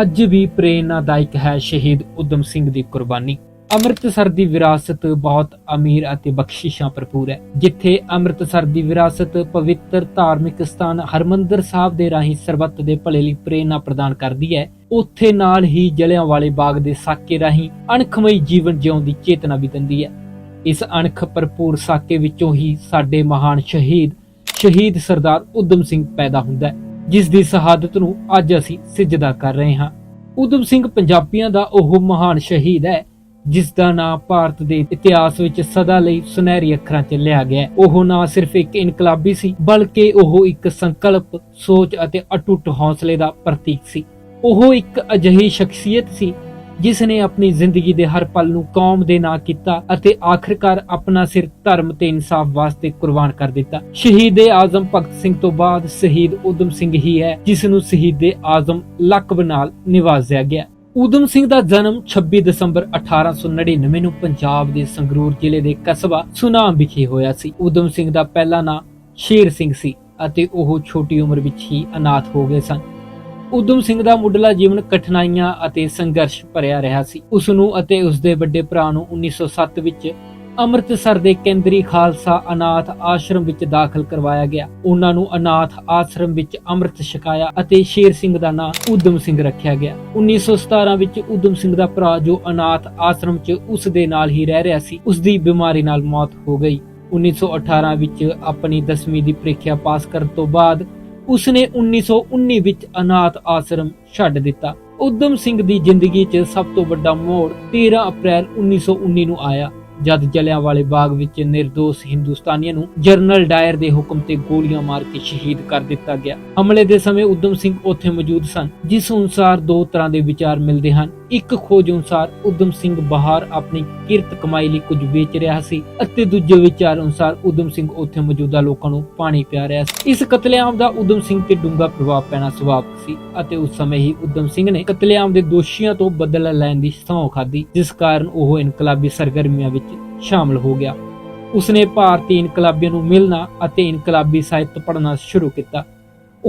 ਅੱਜ ਵੀ ਪ੍ਰੇਰਨਾਦਾਇਕ ਹੈ ਸ਼ਹੀਦ ਉਦਮ ਸਿੰਘ ਦੀ ਕੁਰਬਾਨੀ। ਅੰਮ੍ਰਿਤਸਰ ਦੀ ਵਿਰਾਸਤ ਬਹੁਤ ਅਮੀਰ ਅਤੇ ਬਖਸ਼ਿਸ਼ਾਂ ਭਰਪੂਰ ਹੈ, ਜਿੱਥੇ ਅੰਮ੍ਰਿਤਸਰ ਦੀ ਵਿਰਾਸਤ ਪਵਿੱਤਰ ਧਾਰਮਿਕ ਸਥਾਨ ਹਰਮੰਦਰ ਸਾਹਿਬ ਦੇ ਰਾਹੀਂ ਸਰਬੱਤ ਦੇ ਭਲੇ ਲਈ ਪ੍ਰੇਰਨਾ ਪ੍ਰਦਾਨ ਕਰਦੀ ਹੈ। ਉੱਥੇ ਨਾਲ ਹੀ ਜਲਿਆਂਵਾਲੇ ਬਾਗ ਦੇ ਸਾਕੇ ਰਾਹੀਂ ਅਣਖਮਈ ਜੀਵਨ ਜਿਉਣ ਦੀ ਚੇਤਨਾ ਵੀ ਦਿੰਦੀ ਹੈ। ਇਸ ਅਣਖ ਭਰਪੂਰ ਸਾਕੇ ਵਿੱਚੋਂ ਹੀ ਸਾਡੇ ਮਹਾਨ ਸ਼ਹੀਦ ਸ਼ਹੀਦ ਸਰਦਾਰ ਉਦਮ ਸਿੰਘ ਪੈਦਾ ਹੁੰਦਾ ਹੈ, ਜਿਸ ਦੀ ਸ਼ਹਾਦਤ ਨੂੰ ਅੱਜ ਅਸੀਂ ਸਿਜਦਾ ਕਰ ਰਹੇ ਹਾਂ ਉਦਮ ਸਿੰਘ ਪੰਜਾਬੀਆਂ ਦਾ ਉਹ ਮਹਾਨ ਸ਼ਹੀਦ ਹੈ, ਜਿਸ ਦਾ ਨਾਮ ਭਾਰਤ ਦੇ ਇਤਿਹਾਸ ਵਿੱਚ ਸਦਾ ਲਈ ਸੁਨਹਿਰੀ ਅੱਖਰਾਂ 'ਚ ਲਿਆ ਗਿਆ ਹੈ। ਉਹ ਨਾ ਸਿਰਫ ਇੱਕ ਇਨਕਲਾਬੀ ਸੀ, ਬਲਕਿ ਉਹ ਇੱਕ ਸੰਕਲਪ, ਸੋਚ ਅਤੇ ਅਟੁੱਟ ਹੌਸਲੇ ਦਾ ਪ੍ਰਤੀਕ ਸੀ ਉਹ ਇੱਕ ਅਜਿਹੀ ਸ਼ਖਸੀਅਤ ਸੀ ਜਿਸ ਨੇ ਆਪਣੀ ਜ਼ਿੰਦਗੀ ਦੇ ਹਰ ਪਲ ਨੂੰ ਕੌਮ ਦੇ ਨਾਂ ਕੀਤਾ ਅਤੇ ਆਖਰਕਾਰ ਆਪਣਾ ਸਿਰ ਧਰਮ ਤੇ ਇਨਸਾਫ ਵਾਸਤੇ ਕੁਰਬਾਨ ਕਰ ਦਿੱਤਾ। ਸ਼ਹੀਦ ਆਜ਼ਮ ਭਗਤ ਸਿੰਘ ਤੋਂ ਬਾਅਦ ਸ਼ਹੀਦ ਉਦਮ ਸਿੰਘ ਹੀ ਹੈ ਜਿਸ ਨੂੰ ਸ਼ਹੀਦ ਆਜ਼ਮ ਲਕਬ ਨਾਲ ਨਿਵਾਜ਼ਿਆ ਗਿਆ। ਉਦਮ ਸਿੰਘ ਦਾ ਜਨਮ 26 ਦਸੰਬਰ 1899 ਨੂੰ ਪੰਜਾਬ ਦੇ ਸੰਗਰੂਰ ਜ਼ਿਲ੍ਹੇ ਦੇ ਕਸਬਾ ਸੁਨਾਮ ਵਿਖੇ ਹੋਇਆ ਸੀ। ਉਦਮ ਸਿੰਘ ਦਾ ਪਹਿਲਾ ਨਾਂ ਸ਼ੇਰ ਸਿੰਘ ਸੀ ਅਤੇ ਉਹ ਛੋਟੀ ਉਮਰ ਵਿੱਚ ਹੀ ਅਨਾਥ ਹੋ ਗਏ ਸਨ। ਉਦਮ ਸਿੰਘ ਦਾ ਮੁੱਢਲਾ ਜੀਵਨ ਕਠਿਨਾਈਆਂ ਅਤੇ ਸੰਘਰਸ਼ ਭਰਿਆ ਰਿਹਾ ਸੀ। ਉਸ ਨੂੰ ਅਤੇ ਉਸ ਦੇ ਵੱਡੇ ਭਰਾ ਨੂੰ 1907 ਵਿੱਚ ਅੰਮ੍ਰਿਤਸਰ ਦੇ ਕੇਂਦਰੀ ਖਾਲਸਾ ਅਨਾਥ ਆਸ਼ਰਮ ਵਿੱਚ ਦਾਖਲ ਕਰਵਾਇਆ ਗਿਆ। ਉਹਨਾਂ ਨੂੰ ਅਨਾਥ ਆਸ਼ਰਮ ਵਿੱਚ ਅੰਮ੍ਰਿਤ ਛਕਾਇਆ ਅਤੇ ਸ਼ੇਰ ਸਿੰਘ ਦਾ ਨਾਂ ਉਦਮ ਸਿੰਘ ਰੱਖਿਆ ਗਿਆ। 1917 ਵਿੱਚ ਉਦਮ ਸਿੰਘ ਦਾ ਭਰਾ ਜੋ ਅਨਾਥ ਆਸ਼ਰਮ 'ਚ ਉਸ ਦੇ ਨਾਲ ਹੀ ਰਹਿ ਰਿਹਾ ਸੀ ਉਸ ਦੀ ਬਿਮਾਰੀ ਨਾਲ ਮੌਤ ਹੋ ਗਈ। 1918 ਵਿੱਚ ਆਪਣੀ 10ਵੀਂ ਦੀ ਪ੍ਰੀਖਿਆ ਪਾਸ ਕਰਨ ਤੋਂ ਬਾਅਦ ਉਸਨੇ 1919 ਵਿੱਚ ਅਨਾਥ ਆਸ਼ਰਮ ਛੱਡ ਦਿੱਤਾ। ਉਦਮ ਸਿੰਘ ਦੀ ਜ਼ਿੰਦਗੀ 'ਚ ਸਭ ਤੋਂ ਵੱਡਾ ਮੋੜ 13 ਅਪ੍ਰੈਲ 1919 ਨੂੰ ਆਇਆ। ਜਦ ਜਲਿਆਂਵਾਲੇ ਬਾਗ ਵਿੱਚ નિર્ਦੋਸ਼ ਹਿੰਦੁਸਤਾਨੀਆਂ ਨੂੰ ਜਨਰਲ ਡਾਇਰ ਦੇ ਹੁਕਮ ਤੇ ਗੋਲੀਆਂ ਮਾਰ ਕੇ ਸ਼ਹੀਦ ਕਰ ਦਿੱਤਾ ਗਿਆ। ਹਮਲੇ ਦੇ ਸਮੇਂ ਉਦਮ ਸਿੰਘ ਉੱਥੇ ਮੌਜੂਦ ਸਨ, ਜਿਸ ਅਨੁਸਾਰ ਦੋ ਤਰ੍ਹਾਂ ਦੇ ਵਿਚਾਰ ਮਿਲਦੇ ਹਨ। ਇੱਕ ਖੋਜ ਅਨੁਸਾਰ ਉਦਮ ਸਿੰਘ ਬਾਹਰ ਆਪਣੀ ਕਿਰਤ ਕਮਾਈ ਲਈ ਕੁਝ ਵੇਚ ਰਿਹਾ ਸੀ ਅਤੇ ਦੂਜੇ ਵਿਚਾਰ ਅਨੁਸਾਰ ਉਦਮ ਸਿੰਘ ਉੱਥੇ ਮੌਜੂਦਾ ਲੋਕਾਂ ਨੂੰ ਪਾਣੀ ਪਿਆ ਰਿਹਾ ਸੀ। ਇਸ ਕਤਲੇਆਮ ਦਾ ਉਦਮ ਸਿੰਘ ਤੇ ਡੂੰਘਾ ਪ੍ਰਭਾਵ ਪੈਣਾ ਸੁਭਾਵਿਕ ਸੀ ਅਤੇ ਉਸ ਸਮੇਂ ਹੀ ਉਦਮ ਸਿੰਘ ਨੇ ਕਤਲੇਆਮ ਦੇ ਦੋਸ਼ੀਆਂ ਤੋਂ ਬਦਲਾ ਲੈਣ ਦੀ ਸਹੁੰ ਖਾਧੀ, ਜਿਸ ਕਾਰਨ ਉਹ ਇਨਕਲਾਬੀ ਸਰਗਰਮੀਆਂ ਵਿੱਚ ਸ਼ਾਮਲ ਹੋ ਗਿਆ। ਉਸਨੇ ਭਾਰਤੀ ਇਨਕਲਾਬੀਆਂ ਨੂੰ ਮਿਲਣਾ ਅਤੇ ਇਨਕਲਾਬੀ ਸਾਹਿਤ ਪੜ੍ਹਨਾ ਸ਼ੁਰੂ ਕੀਤਾ।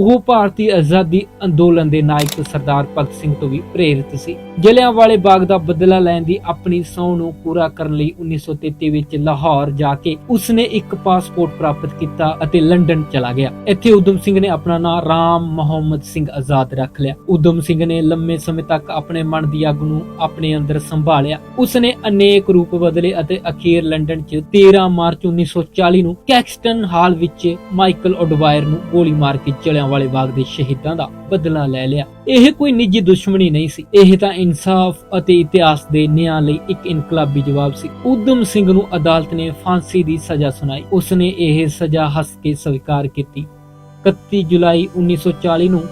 ਉਹ ਭਾਰਤੀ ਆਜ਼ਾਦੀ ਅੰਦੋਲਨ ਦੇ ਨਾਇਕ ਸਰਦਾਰ ਭਗਤ ਸਿੰਘ ਤੋਂ ਵੀ ਪ੍ਰੇਰਿਤ ਸੀ। ਜਲਿਆਂਵਾਲੇ ਬਾਗ ਦਾ ਬਦਲਾ ਲੈਣ ਦੀ ਆਪਣੀ ਸਹੁੰ ਨੂੰ ਪੂਰਾ ਕਰਨ ਲਈ 1933 ਵਿੱਚ ਲਾਹੌਰ ਜਾ ਕੇ ਉਸਨੇ ਇੱਕ ਪਾਸਪੋਰਟ ਪ੍ਰਾਪਤ ਕੀਤਾ ਅਤੇ ਲੰਡਨ ਚਲਾ ਗਿਆ। ਇੱਥੇ ਉਦਮ ਸਿੰਘ ਨੇ ਆਪਣਾ ਨਾਮ ਰਾਮ ਮੁਹੰਮਦ ਸਿੰਘ ਆਜ਼ਾਦ ਰੱਖ ਲਿਆ। ਉਦਮ ਸਿੰਘ ਨੇ ਲੰਮੇ ਸਮੇਂ ਤੱਕ ਆਪਣੇ ਮਨ ਦੀ ਅੱਗ ਨੂੰ ਆਪਣੇ ਅੰਦਰ ਸੰਭਾਲਿਆ। ਉਸਨੇ ਅਨੇਕ ਰੂਪ ਬਦਲੇ ਅਤੇ ਅਖੀਰ ਲੰਡਨ 'ਚ 13 ਮਾਰਚ 1940 ਨੂੰ ਕੈਕਸਟਨ ਹਾਲ ਵਿੱਚ ਮਾਈਕਲ ਓਡਵਾਇਰ ਨੂੰ ਗੋਲੀ ਮਾਰ ਕੇ ਚਲਿਆ ਜਲਿਆਂਵਾਲੇ ਬਾਗ ਦੇ ਸ਼ਹੀਦਾਂ ਦਾ ਬਦਲਾ ਲੈ ਲਿਆ। ਇਹ ਕੋਈ ਨਿੱਜੀ ਦੁਸ਼ਮਣੀ ਨਹੀਂ ਸੀ। ਇਹ ਤਾਂ ਇਨਸਾਫ ਅਤੇ ਇਤਿਹਾਸ ਦੇ ਨਿਆਂ ਲਈ ਇੱਕ ਇਨਕਲਾਬੀ ਜਵਾਬ ਸੀ। ਉਦਮ ਸਿੰਘ ਨੂੰ ਅਦਾਲਤ ਨੇ ਫਾਂਸੀ ਦੀ ਸਜ਼ਾ ਸੁਣਾਈ। ਉਸਨੇ ਇਹ ਸਜ਼ਾ ਹੱਸ ਕੇ ਸਵੀਕਾਰ ਕੀਤੀ। 31 ਜੁਲਾਈ 1940 ਨੂੰ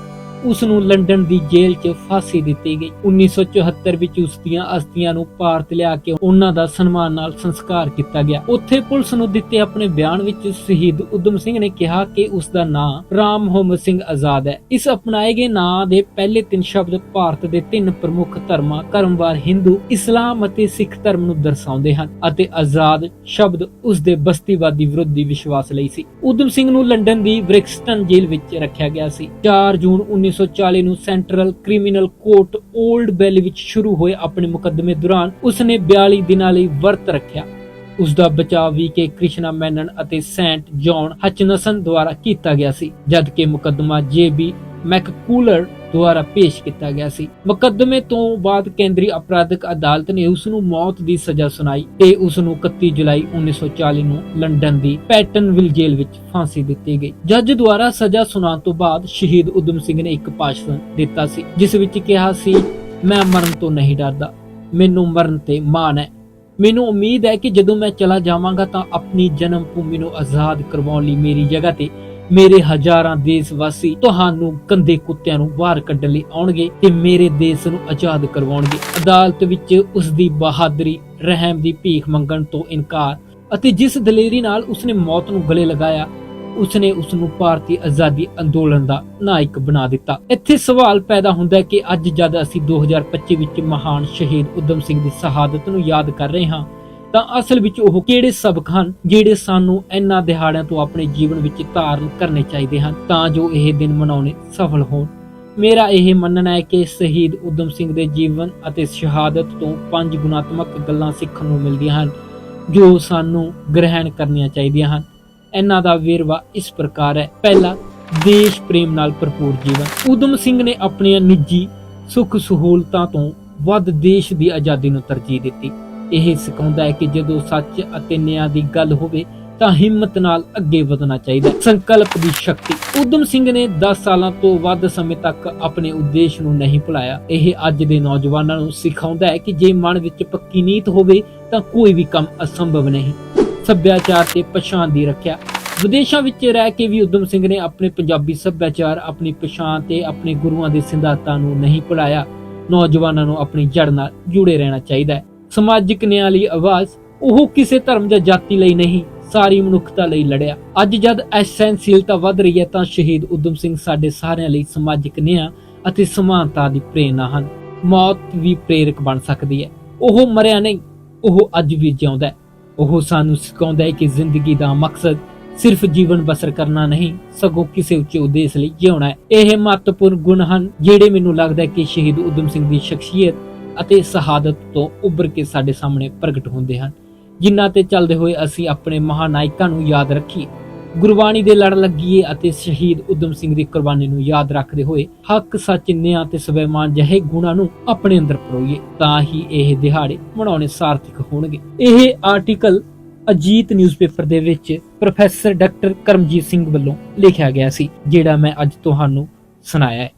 ਉਸ ਨੂੰ ਲੰਡਨ ਦੀ ਜੇਲ੍ਹ 'ਚ ਫਾਂਸੀ ਦਿੱਤੀ ਗਈ। 1974 ਵਿੱਚ ਉਸ ਦੀਆਂ ਅਸਥੀਆਂ ਨੂੰ ਭਾਰਤ ਲਿਆ ਕੇ ਉਹਨਾਂ ਦਾ ਸਨਮਾਨ ਨਾਲ ਸੰਸਕਾਰ ਕੀਤਾ ਗਿਆ। ਉੱਥੇ ਪੁਲਿਸ ਨੂੰ ਦਿੱਤੇ ਆਪਣੇ ਬਿਆਨ ਵਿੱਚ ਸ਼ਹੀਦ ਉਦਮ ਸਿੰਘ ਨੇ ਕਿਹਾ ਕਿ ਉਸ ਦਾ ਨਾਮ ਰਾਮ ਮੁਹੰਮਦ ਸਿੰਘ ਆਜ਼ਾਦ ਹੈ। ਇਸ ਅਪਣਾਏ ਗਏ ਨਾਂ ਦੇ ਪਹਿਲੇ ਤਿੰਨ ਸ਼ਬਦ ਭਾਰਤ ਦੇ ਤਿੰਨ ਪ੍ਰਮੁੱਖ ਧਰਮਾਂ ਕਰਮਵਾਰ ਹਿੰਦੂ, ਇਸਲਾਮ ਅਤੇ ਸਿੱਖ ਧਰਮ ਨੂੰ ਦਰਸਾਉਂਦੇ ਹਨ ਅਤੇ ਆਜ਼ਾਦ ਸ਼ਬਦ ਉਸ ਦੇ ਬਸਤੀਵਾਦੀ ਵਿਰੋਧੀ ਵਿਸ਼ਵਾਸ ਲਈ ਸੀ। ਉਦਮ ਸਿੰਘ ਨੂੰ ਲੰਡਨ ਦੀ ਬ੍ਰਿਕਸਟਨ ਜੇਲ੍ਹ ਵਿੱਚ ਰੱਖਿਆ ਗਿਆ ਸੀ। 4 ਜੂਨ 1940 ਨੂੰ ਸੈਂਟਰਲ ਕ੍ਰਿਮੀਨਲ ਕੋਰਟ 올ਡ ਬੈਲੀ ਵਿੱਚ ਸ਼ੁਰੂ ਹੋਏ ਆਪਣੇ ਮੁਕੱਦਮੇ ਦੌਰਾਨ ਉਸਨੇ 42 ਦਿਨਾਂ ਲਈ ਵਰਤ ਰੱਖਿਆ। ਉਸ ਦਾ ਬਚਾਅ ਵੀ ਕੇ ਕ੍ਰਿਸ਼ਨਾ ਮੈਨਨ ਅਤੇ ਸੈਂਟ ਜੌਨ ਹਚਨਸਨ ਦੁਆਰਾ ਕੀਤਾ ਗਿਆ ਸੀ, ਜਦਕਿ ਮੁਕੱਦਮਾ ਜੇਬੀ ਮੈਕਕੂਲਰ ਦੁਆਰਾ ਪੇਸ਼ ਕੀਤਾ ਗਿਆ ਸੀ। ਮੁਕੱਦਮੇ ਤੋਂ ਬਾਅਦ ਕੇਂਦਰੀ ਅਪਰਾਧਿਕ ਅਦਾਲਤ ਨੇ ਉਸ ਨੂੰ ਮੌਤ ਦੀ ਸਜ਼ਾ ਸੁਣਾਈ ਤੇ ਉਸ ਨੂੰ 31 ਜੁਲਾਈ 1940 ਨੂੰ ਲੰਡਨ ਦੀ ਪੈਟਨਵਿਲ ਜੇਲ੍ਹ ਵਿੱਚ ਫਾਂਸੀ ਦਿੱਤੀ ਗਈ। ਜੱਜ ਦੁਆਰਾ ਸਜ਼ਾ ਸੁਣਾਉਣ ਤੋਂ ਬਾਅਦ ਸ਼ਹੀਦ ਉਦਮ ਸਿੰਘ ਨੇ ਇੱਕ ਭਾਸ਼ਣ ਦਿੱਤਾ ਸੀ, ਜਿਸ ਵਿੱਚ ਕਿਹਾ ਸੀ, ਮੈਂ ਮਰਨ ਤੋਂ ਨਹੀਂ ਡਰਦਾ। ਮੈਨੂੰ ਮਰਨ ਤੇ ਮਾਣ ਹੈ। ਮੈਨੂੰ ਉਮੀਦ ਹੈ ਕਿ ਜਦੋਂ ਮੈਂ ਚਲਾ ਜਾਵਾਂਗਾ ਤਾਂ ਆਪਣੀ ਜਨਮ ਭੂਮੀ ਨੂੰ ਆਜ਼ਾਦ ਕਰਵਾਉਣ ਲਈ ਮੇਰੀ ਜਗ੍ਹਾ ਤੇ ਮੇਰੇ ਹਜ਼ਾਰਾਂ ਦੇਸ਼ ਵਾਸੀ ਤੁਹਾਨੂੰ ਕੰਦੇ ਕੁੱਤਿਆਂ ਨੂੰ ਬਾਹਰ ਕੱਢਣ ਲਈ ਆਉਣਗੇ ਤੇ ਮੇਰੇ ਦੇਸ਼ ਨੂੰ ਆਜ਼ਾਦ ਕਰਵਾਉਣਗੇ। ਅਦਾਲਤ ਵਿੱਚ ਉਸ ਦੀ ਬਹਾਦਰੀ, ਰਹਿਮ ਦੀ ਭੀਖ ਮੰਗਣ ਤੋਂ ਇਨਕਾਰ ਅਤੇ ਜਿਸ ਦਲੇਰੀ ਨਾਲ ਉਸਨੇ ਮੌਤ ਨੂੰ ਗਲੇ ਲਗਾਇਆ, ਉਸਨੇ ਉਸ ਨੂੰ ਭਾਰਤੀ ਆਜ਼ਾਦੀ ਅੰਦੋਲਨ ਦਾ ਨਾਇਕ ਬਣਾ ਦਿੱਤਾ। ਇੱਥੇ ਸਵਾਲ ਪੈਦਾ ਹੁੰਦਾ ਹੈ ਕਿ ਅੱਜ ਜਦ ਅਸੀਂ 2025 ਵਿੱਚ ਮਹਾਨ ਸ਼ਹੀਦ ਉਦਮ ਸਿੰਘ ਦੀ ਸ਼ਹਾਦਤ ਨੂੰ ਯਾਦ ਕਰ ਰਹੇ ਹਾਂ ਤਾਂ ਅਸਲ ਵਿੱਚ ਉਹ ਕਿਹੜੇ ਸਬਕ ਹਨ ਜਿਹੜੇ ਸਾਨੂੰ ਇਹਨਾਂ ਦਿਹਾੜਿਆਂ ਤੋਂ ਆਪਣੇ ਜੀਵਨ ਵਿੱਚ ਧਾਰਨ ਕਰਨੇ ਚਾਹੀਦੇ ਹਨ ਤਾਂ ਜੋ ਇਹ ਦਿਨ ਮਨਾਉਣੇ ਸਫਲ ਹੋਣ। ਮੇਰਾ ਇਹ ਮੰਨਣਾ ਹੈ ਕਿ ਸ਼ਹੀਦ ਉਦਮ ਸਿੰਘ ਦੇ ਜੀਵਨ ਅਤੇ ਸ਼ਹਾਦਤ ਤੋਂ ਪੰਜ ਗੁਣਾਤਮਕ ਗੱਲਾਂ ਸਿੱਖਣ ਨੂੰ ਮਿਲਦੀਆਂ ਹਨ, ਜੋ ਸਾਨੂੰ ਗ੍ਰਹਿਣ ਕਰਨੀਆਂ ਚਾਹੀਦੀਆਂ ਹਨ। ਇਹਨਾਂ ਦਾ ਵੇਰਵਾ ਇਸ ਪ੍ਰਕਾਰ ਹੈ। ਪਹਿਲਾ, ਦੇਸ਼ ਪ੍ਰੇਮ ਨਾਲ ਭਰਪੂਰ ਜੀਵਨ। ਉਦਮ ਸਿੰਘ ਨੇ ਆਪਣੀਆਂ ਨਿੱਜੀ ਸੁੱਖ ਸਹੂਲਤਾਂ ਤੋਂ ਵੱਧ ਦੇਸ਼ ਦੀ ਆਜ਼ਾਦੀ ਨੂੰ ਤਰਜੀਹ ਦਿੱਤੀ। ਇਹ ਸਿਖਾਉਂਦਾ ਹੈ ਕਿ ਜਦੋਂ ਸੱਚ ਅਤੇ ਨਿਆਂ ਦੀ ਗੱਲ ਹੋਵੇ ਤਾਂ ਹਿੰਮਤ ਨਾਲ ਅੱਗੇ ਵਧਣਾ ਚਾਹੀਦਾ ਸੰਕਲਪ ਦੀ ਸ਼ਕਤੀ। ਉਦਮ ਸਿੰਘ ਨੇ 10 ਸਾਲਾਂ ਤੋਂ ਵੱਧ ਸਮੇਂ ਤੱਕ ਆਪਣੇ ਉਦੇਸ਼ ਨੂੰ ਨਹੀਂ ਭੁਲਾਇਆ। ਇਹ ਅੱਜ ਦੇ ਨੌਜਵਾਨਾਂ ਨੂੰ ਸਿਖਾਉਂਦਾ ਹੈ ਕਿ ਜੇ ਮਨ ਵਿੱਚ ਪੱਕੀ ਨੀਤ ਹੋਵੇ ਤਾਂ ਕੋਈ ਵੀ ਕੰਮ ਅਸੰਭਵ ਨਹੀਂ। ਸੱਭਿਆਚਾਰ ਤੇ ਪਛਾਣ ਦੀ ਰੱਖਿਆ। ਵਿਦੇਸ਼ਾਂ ਵਿੱਚ ਰਹਿ ਕੇ ਵੀ ਉਦਮ ਸਿੰਘ ਨੇ ਆਪਣੇ ਪੰਜਾਬੀ ਸੱਭਿਆਚਾਰ, ਆਪਣੀ ਪਛਾਣ ਤੇ ਆਪਣੇ ਗੁਰੂਆਂ ਦੇ ਸਿਧਾਂਤਾਂ ਨੂੰ ਨਹੀਂ ਭੁਲਾਇਆ। ਨੌਜਵਾਨਾਂ ਨੂੰ ਆਪਣੀ ਜੜ ਨਾਲ ਜੁੜੇ ਰਹਿਣਾ ਚਾਹੀਦਾ ਹੈ। ਸਮਾਜਿਕ ਨਿਆਂ ਲਈ ਆਵਾਜ਼, ਉਹ ਕਿਸੇ ਧਰਮ ਜਾਂ ਜਾਤੀ ਲਈ ਨਹੀਂ, ਸਾਰੀ ਮਨੁੱਖਤਾ ਲਈ ਲੜਿਆ। ਅੱਜ ਜਦ ਐਸੈਂਸੀਅਲਤਾ ਵੱਧ ਰਹੀ ਹੈ, ਤਾਂ ਸ਼ਹੀਦ ਉਦਮ ਸਿੰਘ ਸਾਡੇ ਸਾਰਿਆਂ ਲਈ ਸਮਾਜਿਕ ਨਿਆਂ ਅਤੇ ਸਮਾਨਤਾ ਦੀ ਪ੍ਰੇਰਣਾ ਹਨ। ਮੌਤ ਵੀ ਪ੍ਰੇਰਕ ਬਣ ਸਕਦੀ ਹੈ। ਉਹ ਮਰਿਆ ਨਹੀਂ, ਉਹ ਅੱਜ ਵੀ ਜਿਉਂਦਾ ਉਹ ਸਾਨੂੰ ਸਿਖਾਉਂਦਾ ਹੈ ਕਿ ਜ਼ਿੰਦਗੀ ਦਾ ਮਕਸਦ ਸਿਰਫ ਜੀਵਨ ਬਸਰ ਕਰਨਾ ਨਹੀਂ, ਸਗੋਂ ਕਿਸੇ ਉੱਚੇ ਉਦੇਸ਼ ਲਈ ਜਿਉਣਾ ਹੈ। ਇਹ ਮਹੱਤਵਪੂਰਨ ਗੁਣ ਹਨ, ਜਿਹੜੇ ਮੈਨੂੰ ਲੱਗਦਾ ਹੈ ਕਿ ਸ਼ਹੀਦ ਉਦਮ ਸਿੰਘ ਦੀ ਸ਼ਖਸੀਅਤ ਅਤੇ ਸ਼ਹਾਦਤ ਤੋਂ ਉੱਭਰ ਕੇ ਸਾਡੇ ਸਾਹਮਣੇ ਪ੍ਰਗਟ ਹੁੰਦੇ ਹਨ। ਜਿਨ੍ਹਾਂ ਤੇ ਚੱਲਦੇ ਹੋਏ ਅਸੀਂ ਆਪਣੇ ਮਹਾਨਾਇਕਾਂ ਨੂੰ ਯਾਦ ਰੱਖੀਏ। ਗੁਰਬਾਣੀ ਦੇ ਲੜ ਲੱਗੀਏ ਅਤੇ ਸ਼ਹੀਦ ਉਦਮ ਸਿੰਘ ਦੀ ਕੁਰਬਾਨੀ ਨੂੰ ਯਾਦ ਰੱਖਦੇ ਹੋਏ ਹੱਕ, ਸੱਚ, ਨਿਆਂ ਤੇ ਸਵੈਮਾਨ ਜਿਹੇ ਗੁਣਾਂ ਨੂੰ ਆਪਣੇ ਅੰਦਰ ਪਰੋਈਏ, ਤਾਂ ਹੀ ਇਹ ਦਿਹਾੜੇ ਮਨਾਉਣੇ ਸਾਰਥਿਕ ਹੋਣਗੇ। ਇਹ ਆਰਟੀਕਲ ਅਜੀਤ ਨਿਊਜ਼ਪੇਪਰ ਦੇ ਵਿੱਚ ਪ੍ਰੋਫੈਸਰ ਡਾਕਟਰ ਕਰਮਜੀਤ ਸਿੰਘ ਵੱਲੋਂ ਲਿਖਿਆ ਗਿਆ ਸੀ, ਜਿਹੜਾ ਮੈਂ ਅੱਜ ਤੁਹਾਨੂੰ ਸੁਣਾਇਆ ਹੈ।